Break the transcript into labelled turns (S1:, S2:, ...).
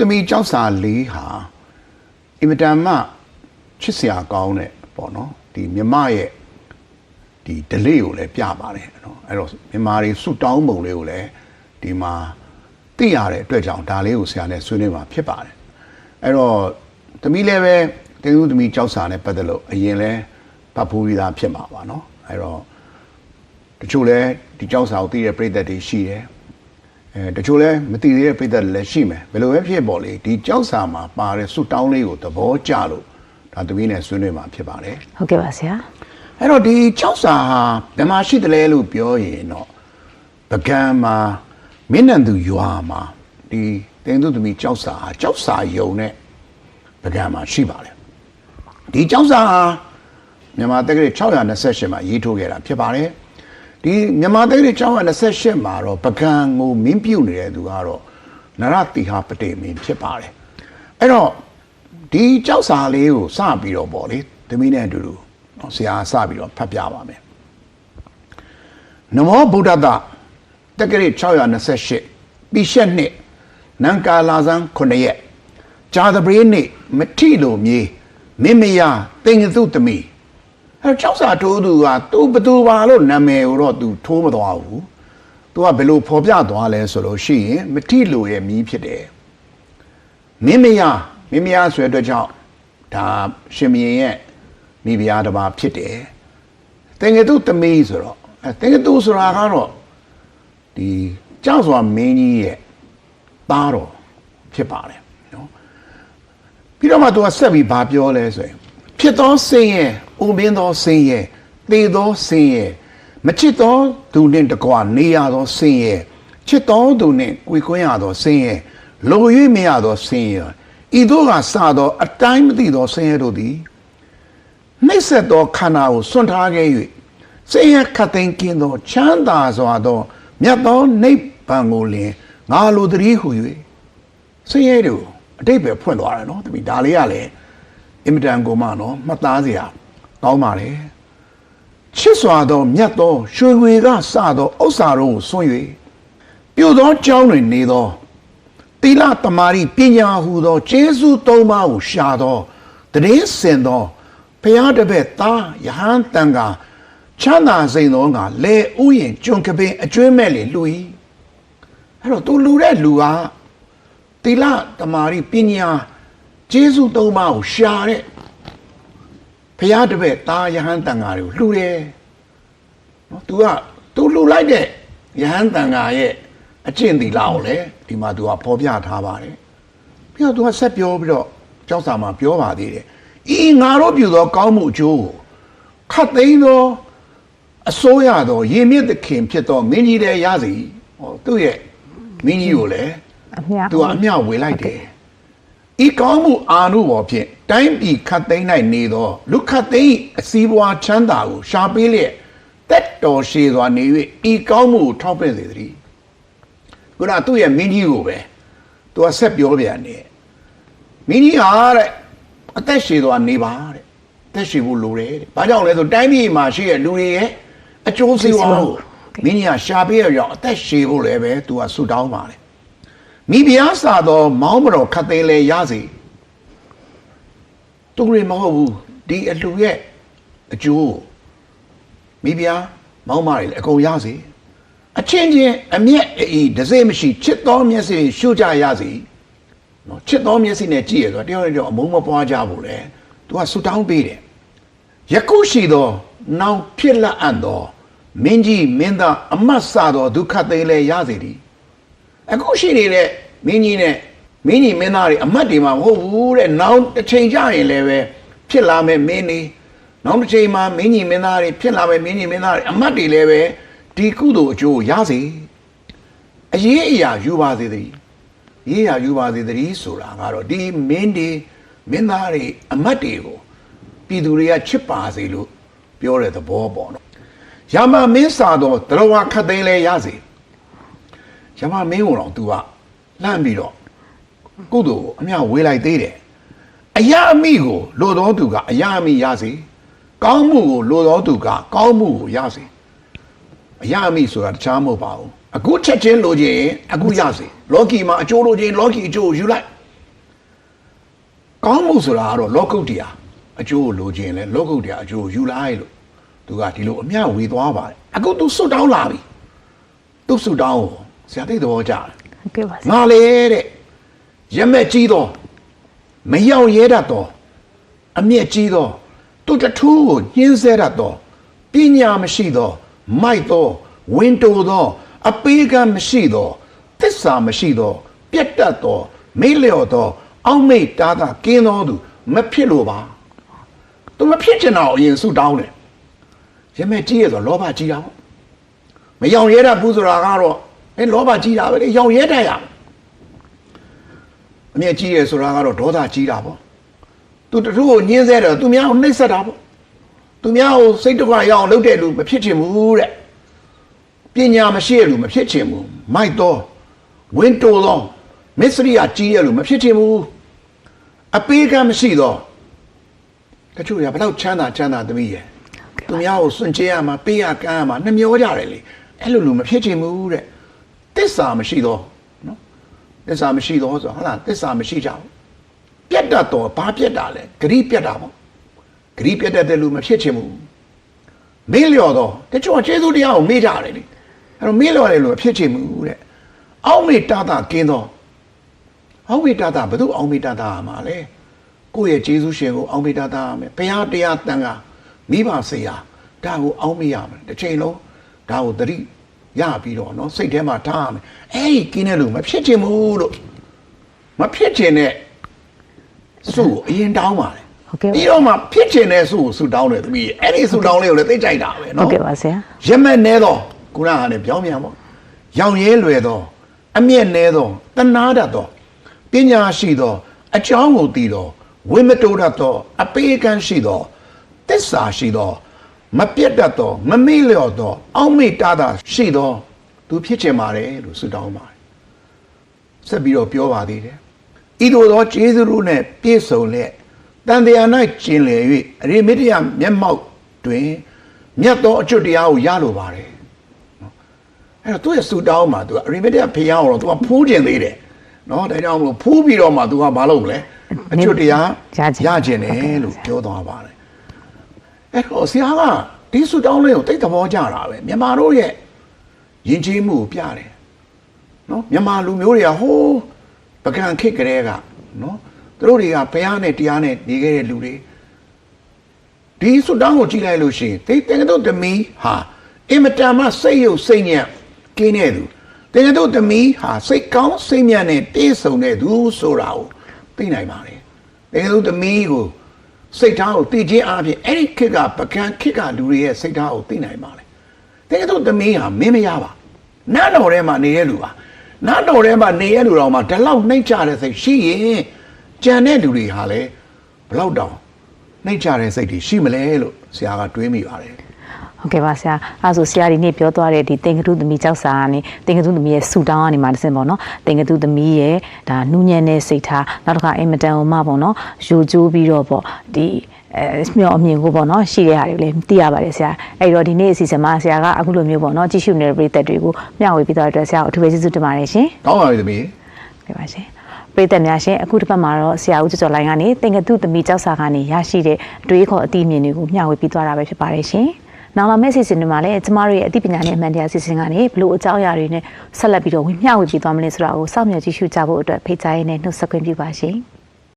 S1: သမီးကြောက်စာလေးဟာအင်မတန်မှချစ်စရာကောင်းတဲ့ပေါ့နော်ဒီမြမရဲ့ဒီ delay ကိုလည်းပြပါတယ်နော်အဲ့တော့မြန်မာတွေဆူတောင်းပုံလေးကိုလည်းဒီမှာသိရတဲ့အတွက်ကြောင့်ဒါလေးကိုဆရာနဲ့ဆွေးနွေးမှာဖြစ်ပါတယ်အဲ့တော့သမီးလည်းပဲတင်းသူသမီးကြောက်စာနဲ့ပတ်သက်လို့အရင်လဲပတ်ဖို့ပြီးသားဖြစ်မှာပါနော်အဲ့တော့တချို့လဲဒီကြောက်စာကိုသိတဲ့ပြည်သက်တွေရှိတယ် အဲတချို့လဲမသိသေးတဲ့ပြည်သက်တွေလည်းရှိမယ်ဘယ်လိုပဲဖြစ်ပေါ်လေဒီကြောက်စာမှာပါတဲ့ဆုတောင်းလေးကိုသဘောကျလို့ဒါသမီးနဲ့ဆွေးနွေးမှာဖြစ်ပါတယ်
S2: ဟုတ်ကဲ့ပါဆရာ
S1: အဲ့တော့ဒီကြောက်စာဟာဘယ်မှာရှိတယ်လဲလို့ပြောရင်တော့ပကံမှာမင်းနံသူရွာမှာဒီတင်သူသမီးကြောက်စာဟာကြောက်စာယုံနဲ့ပကံမှာရှိပါတယ်ဒီကြောက်စာဟာမြန်မာတက္ကရာ628မှာရေးထိုးခဲ့တာဖြစ်ပါတယ် ဒီမြန်မာတက္ကရာ628မှာတော့ပကံကိုမင်းပြုတ်နေတဲ့သူကတော့နရတိဟာပတေမင်းဖြစ်ပါတယ်အဲ့တော့ဒီကြောက်စာလေးကိုစပြီးတော့ပေါ့လေသမီးနဲ့အတူတူနော်ဆရာစပြီးတော့ဖတ်ပြပါမယ်နမောဗုဒ္ဓတတက္ကရာ628ပိရှက်နှစ်နံကာလာဇန်9ရက်ဂျာသပရေးနေ့မထိလိုမြေမင်းမယာတင်ငသုသမီး အဲကြောက်စာထိုးသူကသူဘသူပါလို့နာမည်ကိုတော့သူထိုးမသွားဘူးသူကဘယ်လိုဖော်ပြသွားလဲဆိုလို့ရှိရင်မထိလိုရဲ့မီးဖြစ်တယ်မင်းမယာမင်းမယာဆိုတဲ့အတွက်ကြောင့်ဒါရှင်မင်းရဲ့မိဖုရားတစ်ပါးဖြစ်တယ်တင်ငသုသမီးဆိုတော့အဲတင်ငသုဆိုတာကတော့ဒီကြောက်စွာမင်းကြီးရဲ့သားတော်ဖြစ်ပါတယ်နော်ပြီးတော့မှသူကဆက်ပြီးဘာပြောလဲဆိုရင် ဖြစ်သောစင်ရဲ့ဥမင်းသောစင်ရဲ့သေသောစင်ရဲ့မချစ်သောသူနှင့်တကွာနေရသောစင်ရဲ့ချစ်သောသူနှင့်ကိုယ်ကွင်းရသောစင်ရဲ့လို၍မရသောစင်ရဲ့ဤသို့ကစသောအတိုင်းမသိသောစင်ရဲ့တို့သည်နှိမ့်ဆက်သောခန္ဓာကိုစွန့်ထားခဲ့၍စင်ရဲ့ခတ်သိမ်းကင်းသောချမ်းသာစွာသောမြတ်သောနိဗ္ဗာန်ကိုလင်ငါလိုတည်းဟု၍ဆင်းရဲတွေကိုအတိတ်ပဲဖွင့်သွားတယ်နော်တပီဒါလေးကလည်း အင်မတန်ကိုမှနော်မှတ်သားစရာကောင်းပါလေချစ်စွာသောမြတ်သောရွှေငွေကစသောဥစ္စာတို့ကိုဆွံ့၍ပြို့သောကြောင်းတွင်နေသောသီလတမာရီပညာဟုသောကျေးဇူးသုံးပါးကိုရှာသောတည်င်းစင်သောဘုရားတပည့်သားယဟန်တန်ကချမ်းသာစိန်သောကလေဥယျင်ကျွန်ကပင်အကျွမ်းမဲ့လေလူ၏အဲ့တော့သူလူတဲ့လူကသီလတမာရီပညာ ကျေးဇူးသုံးပါးကိုရှာတဲ့ဘုရားတပည့်တာယဟန်တန်ဃာတွေကိုလှူတယ်နော် तू က तू လှူလိုက်တဲ့ယဟန်တန်ဃာရဲ့အကျင့်သီလကိုလည်းဒီမှာ तू ကဖော်ပြထားပါတယ်ပြီးတော့ तू ကဆက်ပြောပြီးတော့ကျောက်စာမှာပြောပါသေးတယ်ဤငါတို့ပြုသောကောင်းမှုအကျိုးကိုခတ်သိမ်းသောအစိုးရသောရေမြင့်သခင်ဖြစ်သောမင်းကြီးတဲ့ရစီဟောသူ့ရဲ့မင်းကြီးကိုလည်း
S2: အမြ
S1: သူကအမျှဝေလိုက်တယ် ဤကောင်းမှုအာနုဘောဖြင့်တိုင်းပြည်ခတ်သိမ်းနိုင်နေသောလူခတ်သိမ်းအစည်းအဝါချမ်းသာကိုရှာပေးလျက်တက်တော်ရှည်စွာနေ၍ဤကောင်းမှုကိုထောက်ပံ့စေသတည်းခုနကသူ့ရဲ့မင်းကြီးကိုပဲသူကဆက်ပြောပြန်တယ်မင်းကြီးဟာတဲ့အသက်ရှည်စွာနေပါတဲ့အသက်ရှည်ဖို့လိုတယ်တဲ့ဘာကြောင့်လဲဆိုတိုင်းပြည်မှာရှိတဲ့လူတွေရဲ့အကျိုးစီးပွားကိုမင်းကြီးကရှာပေးရအောင်အသက်ရှည်ဖို့လည်းပဲသူကဆုတောင်းပါတယ် မိဖုရားစာသောမောင်းမတော်ခတ်သိမ်းလဲရစီသူတွေမဟုတ်ဘူးဒီအလှရဲ့အကျိုးမိဖုရားမောင်းမတွေလည်းအကုန်ရစီအချင်းချင်းအမျက်အေးဒစေမရှိချစ်တော်မျက်စိရှုကြရစီနော်ချစ်တော်မျက်စိနဲ့ကြည့်ရဆိုတော့တယောက်နဲ့တယောက်အမုန်းမပွားကြဘူးလေသူကဆူတောင်းပေးတယ်ယခုရှိသောနောင်ဖြစ်လက်အံ့သောမင်းကြီးမင်းသားအမတ်စသောဒုက္ခသိမ်းလဲရစီသည် အခုရှိနေတဲ့မင်းကြီးနဲ့မင်းကြီးမင်းသားတွေအမတ်တွေမှာမဟုတ်ဘူးတဲ့နောက်တစ်ချိန်ကျရင်လည်းပဲဖြစ်လာမယ်မင်းနေနောက်တစ်ချိန်မှာမင်းကြီးမင်းသားတွေဖြစ်လာမယ်မင်းကြီးမင်းသားတွေအမတ်တွေလည်းပဲဒီကုသိုလ်အကျိုးကိုရစေအရေးအရာယူပါစေတည်းရေးရာယူပါစေတည်းဆိုတာကတော့ဒီမင်းတွေမင်းသားတွေအမတ်တွေကိုပြည်သူတွေကချစ်ပါစေလို့ပြောတဲ့သဘောပေါ့နော်။ယာမမင်းစာတော့တရဝခတ်သိမ်းလဲရစေ။ ရမမင်းကိုတော့ तू ကလှမ်းပြီးတော့ကုသိုလ်ကိုအမြဝေးလိုက်သေးတယ်အရာအမိကိုလိုတော်သူကအရာအမိရစေကောင်းမှုကိုလိုတော်သူကကောင်းမှုကိုရစေအရာအမိဆိုတာတခြားမဟုတ်ပါဘူးအခုချက်ချင်းလိုချင်ရင်အခုရစေလောကီမှာအကျိုးလိုချင်လောကီအကျိုးကိုယူလိုက်ကောင်းမှုဆိုတာကတော့လောကုတ္တရာအကျိုးကိုလိုချင်လဲလောကုတ္တရာအကျိုးကိုယူလိုက်လို့သူကဒီလိုအမျှဝေသွားပါတယ်အခုသူစွတ်တောင်းလာပြီသူစွတ်တောင်းကို ဆရာသိတဲ့ဘောကြတယ်
S2: ဟုတ်ကဲ့ပါဆရာ
S1: ငါလေတဲ့ရမက်ကြီးသောမရောက်ရဲတတ်သောအမျက်ကြီးသောသူတထူးကိုညှင်းဆဲတတ်သောပညာမရှိသောမိုက်သောဝင်းတိုသောအပေးကမ်းမရှိသောသစ္စာမရှိသောပြတ်တတ်သောမေ့လျော့သောအောက်မိတ်တားတာကင်းသောသူမဖြစ်လို့ပါသူမဖြစ်ချင်တော့အရင်ဆုတောင်းတယ်ရမက်ကြီးရဲ့ဆိုလောဘကြီးတာပေါ့မရောက်ရဲတတ်ဘူးဆိုတာကတော့ အဲလောဘကြီးတာပဲလေရောက်ရဲတတ်ရမယ်အမျက်ကြီးရယ်ဆိုတာကတော့ဒေါသကြီးတာပေါ့သူတထူးကိုညှင်းဆဲတယ်သူများကိုနှိပ်စက်တာပေါ့သူများကိုစိတ်ဒုက္ခရအောင်လုပ်တဲ့လူမဖြစ်ချင်ဘူးတဲ့ပညာမရှိတဲ့လူမဖြစ်ချင်ဘူးမိုက်တော့ဝင်းတိုတော့မစ္စရိယကြီးရဲ့လူမဖြစ်ချင်ဘူးအပေးကမ်းမရှိတော့တချို့ရဘလောက်ချမ်းသာချမ်းသာသမီးရဲ့သူများကိုစွန့်ကြဲရမှာပေးရကမ်းရမှာနှမျောကြတယ်လေအဲ့လိုလူမဖြစ်ချင်ဘူးတဲ့ တစ္ဆာမရှိတော့နော်သစ္စာမရှိတော့ဆိုဟုတ်လားသစ္စာမရှိကြဘူးပြတ်တတ်တော့ဘာပြတ်တာလဲဂရိပြတ်တာပေါ့ဂရိပြတ်တတ်တဲ့လူမဖြစ်ချင်ဘူးမေးလျော်တော့တချို့ကကျေးဇူးတရားကိုမေးကြတယ်လေအဲ့တော့မေးလျော်တယ်လို့မဖြစ်ချင်ဘူးတဲ့အောက်မေတ္တာကင်းတော့အောက်မေတ္တာဘယ်သူအောက်မေတ္တာမှာလဲကိုယ့်ရဲ့ကျေးဇူးရှင်ကိုအောက်မေတ္တာရမယ်ဘုရားတရားတန်ခါမိဘဆရာဒါကိုအောက်မေ့ရမယ်တစ်ချိန်လုံးဒါကိုသတိ ရပြီးတော့နော်စိတ်ထဲမှာထားရမယ်အဲ့ဒီกินတဲ့လူမဖြစ်ချင်ဘူးလို့မဖြစ်ချင်တဲ့စုကိုအရင်တောင်းပါလေ
S2: ဟုတ်ကဲ့ပြီး
S1: တော့မှဖြစ်ချင်တဲ့စုကိုဆူတောင်းတယ်သမီးအဲ့ဒီဆူတောင်းလေးကိုလည်းသိကြိုက်တာပဲနော်
S2: ဟုတ်ကဲ့ပါဆရာ
S1: ရမက်နဲတော့ကုနာကလည်းပြောင်းပြန်ပေါ့ရောင်ရဲလွယ်သောအမျက်နဲသောတနာတတ်သောပညာရှိသောအကြောင်းကိုသိသောဝိမတိုးတတ်သောအပေကံရှိသောတစ္ဆာရှိသော မပြတ်တတ်တော့မမေ့လျော့တော့အောက်မေ့တာတာရှိတော့သူဖြစ်ချင်ပါတယ်လို့ဆုတောင်းပါတယ်ဆက်ပြီးတော့ပြောပါသေးတယ်။ဤသို့သောကျေးဇူးတို့နှင့်ပြည့်စုံလက်တန်တရား၌ကျင်လည်၍အရိမိတ္တယမျက်မှောက်တွင်မြတ်သောအကျွတ်တရားကိုရလိုပါတယ်။နော်အဲ့တော့သူရဲ့ဆူတောင်းမှာသူကအရိမိတ္တယဖျားအောင်တော့သူကဖူးကျင်သေးတယ်။နော်ဒါကြောင့်မလို့ဖူးပြီးတော့မှသူကမလုပ်မလဲ။အကျွတ်တရားရကျင်တယ်လို့ပြောသွားပါတယ်။ အဲ့တော့ဆရာကဒီဆူတောင်းလေးကိုတိတ်သဘောကျတာပဲမြန်မာတို့ရဲ့ယဉ်ကျေးမှုကိုပြတယ်။နော်မြန်မာလူမျိုးတွေကဟိုးပကံခေတ်ကလေးကနော်သူတို့တွေကဘုရားနဲ့တရားနဲ့နေခဲ့တဲ့လူတွေဒီစွတ်တောင်းကိုကြည့်လိုက်လို့ရှိရင်တိတ်တင်တို့သမီးဟာအင်မတန်မှစိတ်ရုပ်စိတ်ညံ့ကင်းတဲ့သူတင်တို့သမီးဟာစိတ်ကောင်းစိတ်ညံ့နဲ့ပြည့်စုံတဲ့သူဆိုတာကိုသိနိုင်ပါတယ်တင်တို့သမီးကို စိတ်ထားကိုသိခြင်းအပြင်အဲ့ဒီခေတ်ကပကံခေတ်ကလူတွေရဲ့စိတ်ထားကိုသိနိုင်ပါတယ်တဲ့တော့သမီးဟာမင်းမရပါနတ်တော်ထဲမှာနေတဲ့လူပါနတ်တော်ထဲမှာနေတဲ့လူတော်မှာဒီလောက်နှိမ့်ချတဲ့စိတ်ရှိရင်ကြံတဲ့လူတွေဟာလည်းဘလောက်တောင်နှိမ့်ချတဲ့စိတ်တွေရှိမလဲလို့ဆရာကတွေးမိပါတယ်
S2: ဟုတ်ကဲ့ပါဆရာအဲဆိုဆရာဒီနေ့ပြောသွားတဲ့ဒီတင်ကတုသမီးကြောက်စာကနေတင်ကတုသမီးရဲ့ဆူတောင်းကနေမှတစ်စင်ပေါ့နော်တင်ကတုသမီးရဲ့ဒါနူးညံ့တဲ့စိတ်ထားနောက်တစ်ခါအင်မတန်ဟိုမှပေါ့နော်ယူကျိုးပြီးတော့ပေါ့ဒီအဲမျောအမြင်ကိုပေါ့နော်ရှိတဲ့ဟာတွေလည်းသိရပါတယ်ဆရာအဲ့တော့ဒီနေ့အစီအစဉ်မှာဆရာကအခုလိုမျိုးပေါ့နော်ကြည့်ရှုနေတဲ့ပရိသတ်တွေကိုမျှဝေပြီးတော့အတွက်ဆရာကိုအထူးပဲကျေးဇူးတင်ပါတယ်ရှင်
S1: ကောင်းပါပြီသမီး
S2: ပြပါရှင်ပရိသတ်များရှင်အခုတစ်ပတ်မှာတော့ဆရာဦးကျော်ကျော်လိုင်းကနေတင်ကတုသမီးကြောက်စာကနေရရှိတဲ့အတွေးခေါ်အသိအမြင်တွေကိုမျှဝေပြီးသွားတာပဲဖြစ်ပါတယ်ရှင်။ နောက်လာမယ့်စီစဉ်တွေမှာလည်းကျမတို့ရဲ့အသိပညာနဲ့အမှန်တရားစီစဉ်ကနေဘလို့အကြောင်းအရာတွေနဲ့ဆက်လက်ပြီးတော့ဝင်မျှဝေပြီးသွားမလဲဆိုတာကိုစောင့်မျှော်ကြည့်ရှုကြဖို့အတွက်ဖိတ်ကြားရင်းနဲ့နှုတ်ဆက်ခွင့်ပြုပါရှင်။